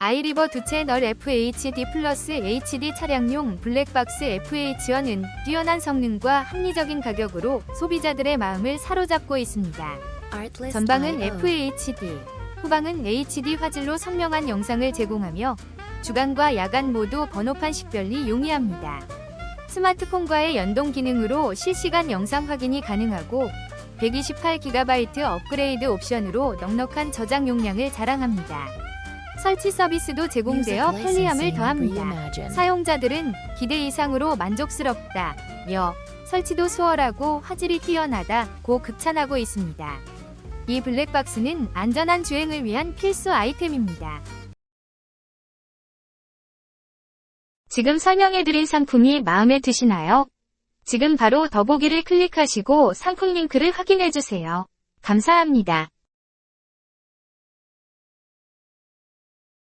아이리버 두 채널 FHD 플러스 HD 차량용 블랙박스 FH1은 뛰어난 성능과 합리적인 가격으로 소비자들의 마음을 사로잡고 있습니다. 전방은 FHD, 후방은 HD 화질로 선명한 영상을 제공하며 주간과 야간 모두 번호판 식별이 용이합니다. 스마트폰과의 연동 기능으로 실시간 영상 확인이 가능하고 128GB 업그레이드 옵션으로 넉넉한 저장 용량을 자랑합니다. 설치 서비스도 제공되어 편리함을 더합니다. 사용자들은 기대 이상으로 만족스럽다 며 설치도 수월하고 화질이 뛰어나다고 극찬하고 있습니다. 이 블랙박스는 안전한 주행을 위한 필수 아이템입니다. 지금 설명해드린 상품이 마음에 드시나요? 지금 바로 더보기를 클릭하시고 상품 링크를 확인해주세요. 감사합니다.